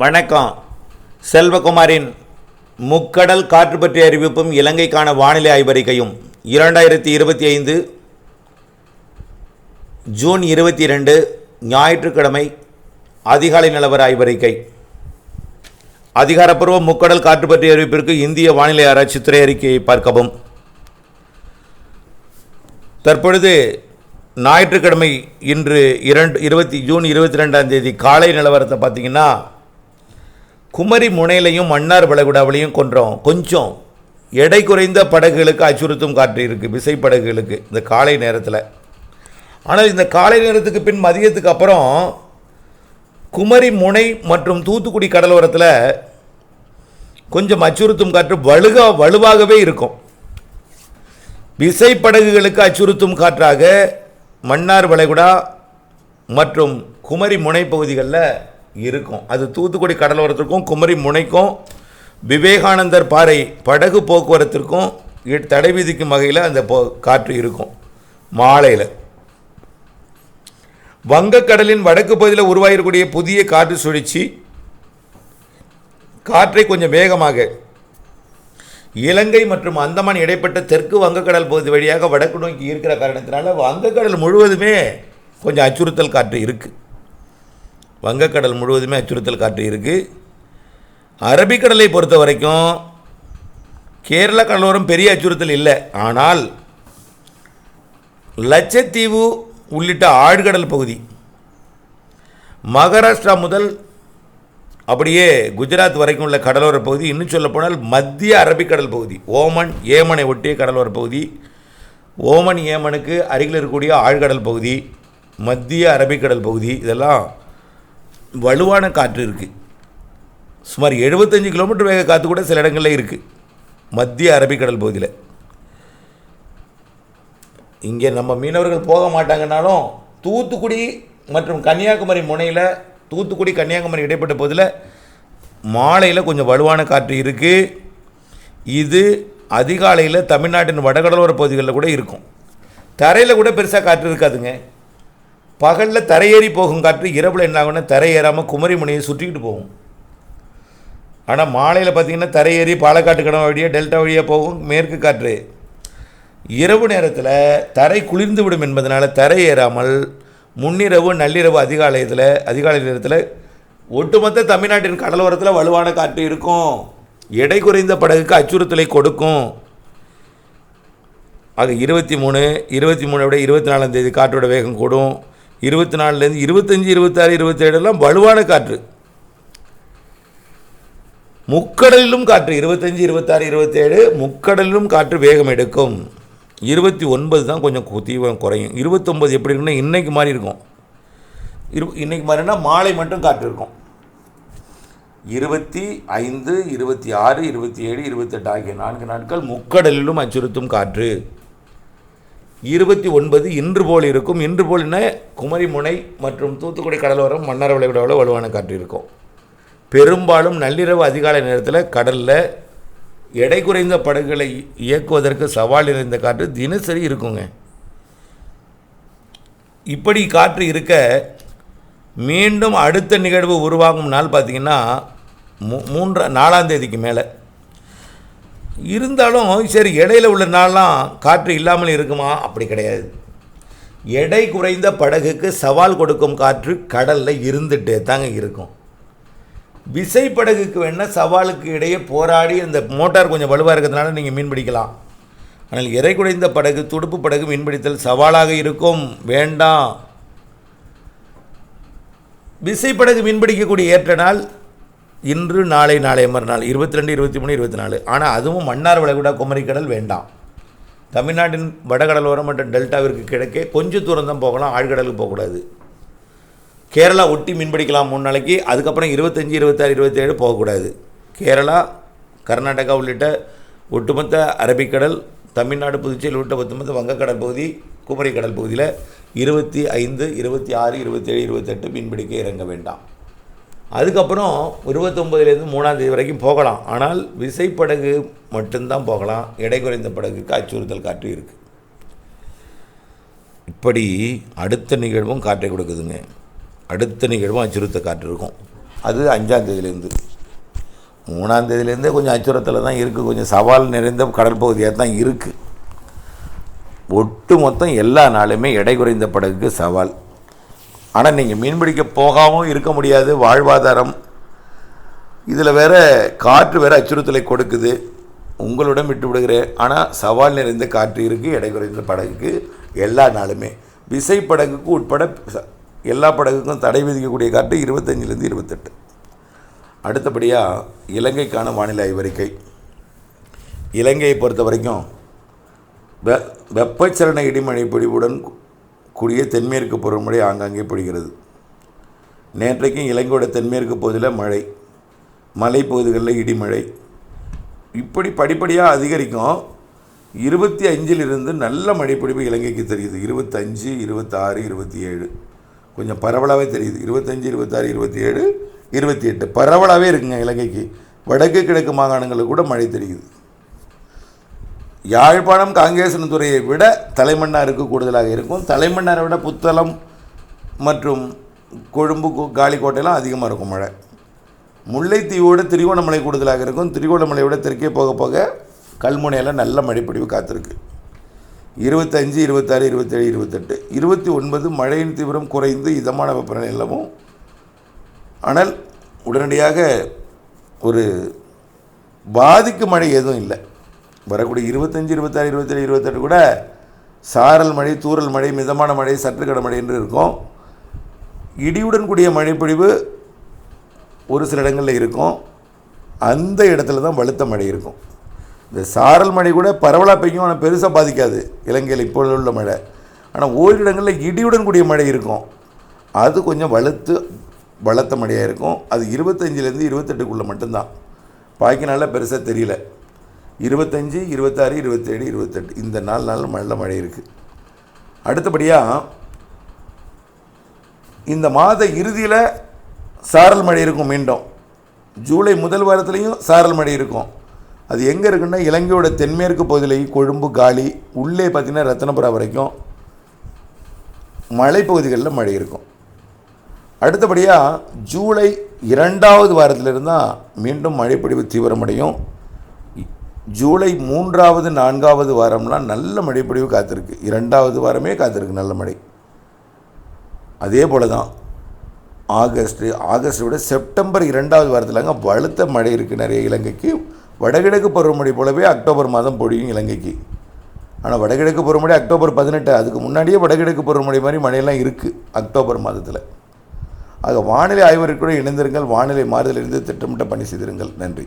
வணக்கம். செல்வகுமாரின் முக்கடல் காற்று பற்றிய அறிவிப்பும் இலங்கைக்கான வானிலை ஆய்வறிக்கையும் இரண்டாயிரத்தி இருபத்தி ஐந்து ஜூன் இருபத்தி ரெண்டு ஞாயிற்றுக்கிழமை அதிகாலை நிலவர ஆய்வறிக்கை. அதிகாரப்பூர்வ முக்கடல் காற்று பற்றிய அறிவிப்பிற்கு இந்திய வானிலை ஆராய்ச்சித்துறை அறிக்கையை பார்க்கவும். தற்பொழுது ஞாயிற்றுக்கிழமை இன்று இரண்டு இருபத்தி ஜூன் இருபத்தி ரெண்டாம் தேதி காலை நிலவரத்தை பார்த்தீங்கன்னா குமரி முனையிலையும் மன்னார் வளைகுடாவிலையும் கொன்றோம். கொஞ்சம் எடை குறைந்த படகுகளுக்கு அச்சுறுத்தும் காற்று இருக்குது விசை படகுகளுக்கு இந்த காலை நேரத்தில். ஆனால் இந்த காலை நேரத்துக்கு பின் மதியத்துக்கு அப்புறம் குமரி முனை மற்றும் தூத்துக்குடி கடலோரத்தில் கொஞ்சம் அச்சுறுத்தும் காற்று வலுக வலுவாகவே இருக்கும். விசைப்படகுகளுக்கு அச்சுறுத்தும் காற்றாக மன்னார் வளைகுடா மற்றும் குமரி முனை பகுதிகளில் இருக்கும். அது தூத்துக்குடி கடலோரத்திற்கும் குமரி முனைக்கும் விவேகானந்தர் பாறை படகு போக்குவரத்திற்கும் தடை விதிக்கும் வகையில் அந்த போ காற்று இருக்கும் மாலையில். வங்கக்கடலின் வடக்கு பகுதியில் உருவாகிருக்கக்கூடிய புதிய காற்று சுழற்சி காற்றை கொஞ்சம் வேகமாக. இலங்கை மற்றும் அந்தமான் இடைப்பட்ட தெற்கு வங்கக்கடல் பகுதி வழியாக வடக்கு நோக்கி இருக்கிற காரணத்தினால வங்கக்கடல் முழுவதுமே கொஞ்சம் அச்சுறுத்தல் காற்று இருக்குது வங்கக்கடல் முழுவதுமே அச்சுறுத்தல் காற்று இருக்குது அரபிக்கடலை பொறுத்த வரைக்கும் கேரள கடலோரம் பெரிய அச்சுறுத்தல் இல்லை. ஆனால் லட்சத்தீவு உள்ளிட்ட ஆழ்கடல் பகுதி மகாராஷ்டிரா முதல் அப்படியே குஜராத் வரைக்கும் உள்ள கடலோர பகுதி இன்னும் சொல்லப்போனால் மத்திய அரபிக்கடல் பகுதி ஓமன் ஏமனை ஒட்டிய கடலோர பகுதி ஓமன் ஏமனுக்கு அருகில் இருக்கக்கூடிய ஆழ்கடல் பகுதி மத்திய அரபிக்கடல் பகுதி இதெல்லாம் வலுவான காற்று இருக்குது சுமார் 75 கிலோமீட்டர் வேக காற்று கூட சில இடங்களில் இருக்குது மத்திய அரபிக்கடல் பகுதியில். இங்கே நம்ம மீனவர்கள் போக மாட்டாங்கனாலும் தூத்துக்குடி மற்றும் கன்னியாகுமரி முனையில் தூத்துக்குடி கன்னியாகுமரி இடைப்பட்ட பகுதியில் மாலையில் கொஞ்சம் வலுவான காற்று இருக்குது இது அதிகாலையில் தமிழ்நாட்டின் வடகடலோர பகுதிகளில் கூட இருக்கும். தரையில் கூட பெருசாக காற்று இருக்காதுங்க. பகலில் தரையேறி போகும் காற்று இரவில் என்ன ஆகும்னா தரையேறாமல் ஏறாமல் குமரி முனையை சுற்றிக்கிட்டு போகும். ஆனால் மாலையில் பார்த்தீங்கன்னா தரையேறி பாலக்காட்டு கடை வழியாக டெல்டா வழியாக போகும் மேற்கு காற்று. இரவு நேரத்தில் தரை குளிர்ந்து விடும் என்பதனால தரையேறாமல் முன்னிரவு நள்ளிரவு அதிகாலயத்தில் அதிகாலை நேரத்தில் ஒட்டுமொத்த தமிழ்நாட்டின் கடலோரத்தில் வலுவான காற்று இருக்கும். எடை குறைந்த படகுக்கு அச்சுறுத்தலை கொடுக்கும். ஆக இருபத்தி மூணு இருபத்தி மூணை விட இருபத்தி நாலாம் தேதி காற்றோட வேகம் கூடும். இருபத்தி நாலுலேருந்து இருபத்தஞ்சி இருபத்தாறு இருபத்தேழுலாம் வலுவான காற்று. முக்கடலிலும் காற்று இருபத்தஞ்சி இருபத்தாறு இருபத்தேழு முக்கடலிலும் காற்று வேகம் எடுக்கும். இருபத்தி ஒன்பது தான் கொஞ்சம் கு- தீவிரம் குறையும். இருபத்தொம்பது எப்படி இருக்குன்னா இன்றைக்கு மாதிரி இருக்கும். இரு இன்றைக்கு மாதிரினா மாலை மட்டும் காற்று இருக்கும். இருபத்தி ஐந்து இருபத்தி ஆறு இருபத்தி ஏழு இருபத்தெட்டு ஆகிய நான்கு நாட்கள் முக்கடலிலும் அச்சுறுத்தும் காற்று. இருபத்தி ஒன்பது இன்று போல் இருக்கும். இன்று போல்னா குமரிமுனை மற்றும் தூத்துக்குடி கடலோரம் மன்னார் விளைவிடவில் வலுவான காற்று இருக்கும். பெரும்பாலும் நள்ளிரவு அதிகாலை நேரத்தில் கடலில் எடை குறைந்த படகுகளை இயக்குவதற்கு சவால் நிறைந்த காற்று தினசரி இருக்குங்க. இப்படி காற்று இருக்க மீண்டும் அடுத்த நிகழ்வு உருவாகும் நாள் பார்த்திங்கன்னா மூ மூன்றா நாலாம் தேதிக்கு மேலே. இருந்தாலும் சரி இடையில உள்ள நாள்லாம் காற்று இல்லாமல் இருக்குமா? அப்படி கிடையாது. எடை குறைந்த படகுக்கு சவால் கொடுக்கும் காற்று கடலில் இருந்துகிட்டே தாங்க இருக்கும். விசை படகுக்கு வேணால் சவாலுக்கு இடையே போராடி அந்த மோட்டார் கொஞ்சம் வலுவாக இருக்கிறதுனால நீங்கள் மீன் பிடிக்கலாம். ஆனால் இறை குறைந்த படகு துடுப்பு படகு மீன்பிடித்தல் சவாலாக இருக்கும். வேண்டாம். விசைப்படகு மீன்பிடிக்கக்கூடிய ஏற்ற நாள் இன்று நாளை நாளை மறுநாள். இருபத்தி ரெண்டு இருபத்தி மூணு இருபத்தி நாலு ஆனால் அதுவும் மன்னார் வளைகுடா குமரிக்கடல் வேண்டாம். தமிழ்நாட்டின் வடகடலோரம் மற்றும் டெல்டாவிற்கு கிழக்கே கொஞ்சம் தூரம் தான் போகலாம் ஆழ்கடலுக்கு போகக்கூடாது. கேரளா ஒட்டி மீன்பிடிக்கலாம் மூணு நாளைக்கு அதுக்கப்புறம் இருபத்தஞ்சி இருபத்தாறு இருபத்தேழு போகக்கூடாது. கேரளா கர்நாடகா உள்ளிட்ட ஒட்டுமொத்த அரபிக்கடல் தமிழ்நாடு புதுச்சேரி உள்ளிட்ட ஒட்டுமொத்த வங்கக்கடல் பகுதி குமரி கடல் பகுதியில் இருபத்தி ஐந்து இருபத்தி ஆறு இருபத்தேழு இருபத்தெட்டு மீன்பிடிக்க இறங்க வேண்டாம். அதுக்கப்புறம் இருபத்தொம்பதுலேருந்து மூணாந்தேதி வரைக்கும் போகலாம். ஆனால் விசைப்படகு மட்டும்தான் போகலாம். எடை குறைந்த படகுக்கு அச்சுறுத்தல் காற்று இருக்குது இப்படி அடுத்த நிகழ்வும் காற்றை கொடுக்குதுங்க. அடுத்த நிகழ்வும் அச்சுறுத்த காற்று இருக்கும். அது அஞ்சாந்தேதியிலேருந்து மூணாந்தேதியிலேருந்தே கொஞ்சம் அச்சுறுத்தல் தான் இருக்குது கொஞ்சம் சவால் நிறைந்த கடல் பகுதியாக தான் இருக்குது ஒட்டு மொத்தம் எல்லா நாளுமே எடை குறைந்த படகுக்கு சவால். ஆனால் நீங்கள் மீன்பிடிக்க போகாமல் இருக்க முடியாது வாழ்வாதாரம். இதில் வேற காற்று வேறு அச்சுறுத்தலை கொடுக்குது. உங்களிடம் விட்டு விடுகிறேன். ஆனால் சவால் நிறைந்த காற்று இருக்குது எடை குறைந்த படகுக்கு எல்லா நாளுமே. விசை படகுக்கு உட்பட எல்லா படகுக்கும் தடை விதிக்கக்கூடிய காற்று இருபத்தஞ்சிலேருந்து இருபத்தெட்டு. அடுத்தபடியாக இலங்கைக்கான வானிலை ஆய்வறிக்கை. இலங்கையை பொறுத்த வரைக்கும் வெ வெப்பச்சலன இடிமழை பொழிவுடன் கூடிய தென்மேற்கு பருவமழை ஆங்காங்கே பொழிகிறது. நேற்றைக்கும் இலங்கையோட தென்மேற்கு பகுதியில் மழை மலைப்பகுதிகளில் இடிமழை. இப்படி படிப்படியாக அதிகரிக்கும். இருபத்தி அஞ்சிலிருந்து நல்ல மழைப்பிடிப்பு இலங்கைக்கு தெரியுது. இருபத்தஞ்சு இருபத்தாறு இருபத்தி ஏழு கொஞ்சம் பரவலாகவே தெரியுது. இருபத்தஞ்சு இருபத்தாறு இருபத்தி ஏழு இருபத்தி எட்டு பரவலாகவே இருக்குங்க இலங்கைக்கு. வடக்கு கிழக்கு மாகாணங்களில் கூட மழை தெரியுது. யாழ்ப்பாணம் காங்கேசனத்துறையை விட தலைமன்னாருக்கு கூடுதலாக இருக்கும். தலைமன்னாரை விட புத்தளம் மற்றும் கொழும்பு காலிக்கோட்டையெல்லாம் அதிகமாக இருக்கும் மழை. முல்லைத்தீவோட திருகோணமலை கூடுதலாக இருக்கும். திருகோணமலை விட தெற்கே போக போக கல்முனையில் நல்ல மழைப்பொழிவு காத்திருக்கு. இருபத்தஞ்சு இருபத்தாறு இருபத்தேழு இருபத்தெட்டு இருபத்தி ஒன்பது மழையின் தீவிரம் குறைந்து இதமான வெப்பநிலை நிலவும். ஆனால் உடனடியாக ஒரு பாதிக்கு மழை எதுவும் இல்லை. வரக்கூடிய இருபத்தஞ்சு இருபத்தாறு இருபத்தேழு இருபத்தெட்டு கூட சாரல் மழை தூரல் மழை மிதமான மழை சற்று மழை என்று இருக்கும். இடியுடன் கூடிய மழைப்பொழிவு ஒரு சில இடங்களில் இருக்கும். அந்த இடத்துல தான் வலுத்த மழை இருக்கும். இந்த சாரல் மழை கூட பரவலாக பெய்யும் ஆனால் பெருசாக பாதிக்காது. இலங்கையில் இப்பொழுது உள்ள மழை. ஆனால் ஓரிரு இடங்களில் இடியுடன் கூடிய மழை இருக்கும். அது கொஞ்சம் வலுத்து வளர்த்த மழையாக இருக்கும். அது இருபத்தஞ்சிலேருந்து இருபத்தெட்டுக்குள்ளே மட்டும்தான். பாக்கினால பெருசாக தெரியல. இருபத்தஞ்சி இருபத்தாறு இருபத்தேழு இருபத்தெட்டு. இந்த நாலு நாள் நல்ல மழை இருக்குது அடுத்தபடியாக இந்த மாத இறுதியில் சாரல் மழை இருக்கும் மீண்டும். ஜூலை முதல் வாரத்துலேயும் சாரல் மழை இருக்கும். அது எங்கே இருக்குன்னா இலங்கையோட தென்மேற்கு பகுதியிலேயும் கொழும்பு காலி உள்ளே பார்த்தீங்கன்னா ரத்தனபுரா வரைக்கும் மலைப்பகுதிகளில் மழை இருக்கும். அடுத்தபடியாக ஜூலை இரண்டாவது வாரத்திலிருந்தால் மீண்டும் மழைப்பொழிவு தீவிரமடையும். ஜூலை மூன்றாவது நான்காவது வாரம்லாம் நல்ல மழைப்பொழிவு காத்திருக்கு. இரண்டாவது வாரமே காத்திருக்கு நல்ல மழை. அதே போல தான் ஆகஸ்ட் ஆகஸ்ட்டை விட செப்டம்பர் இரண்டாவது வாரத்தில் அங்கே வலுத்த மழை இருக்குது நிறைய இலங்கைக்கு. வடகிழக்கு பருவமழை போலவே அக்டோபர் மாதம் பொழியும் இலங்கைக்கு. ஆனால் வடகிழக்கு பருவமழை அக்டோபர் பதினெட்டு அதுக்கு முன்னாடியே வடகிழக்கு பருவமழை மாதிரி மழையெல்லாம் இருக்குது அக்டோபர் மாதத்தில். ஆக வானிலை ஆய்வறிக்கூட இணைந்திருங்கள். வானிலை மாறுதலிருந்து திட்டமிட்ட பணி செய்திருங்கள். நன்றி.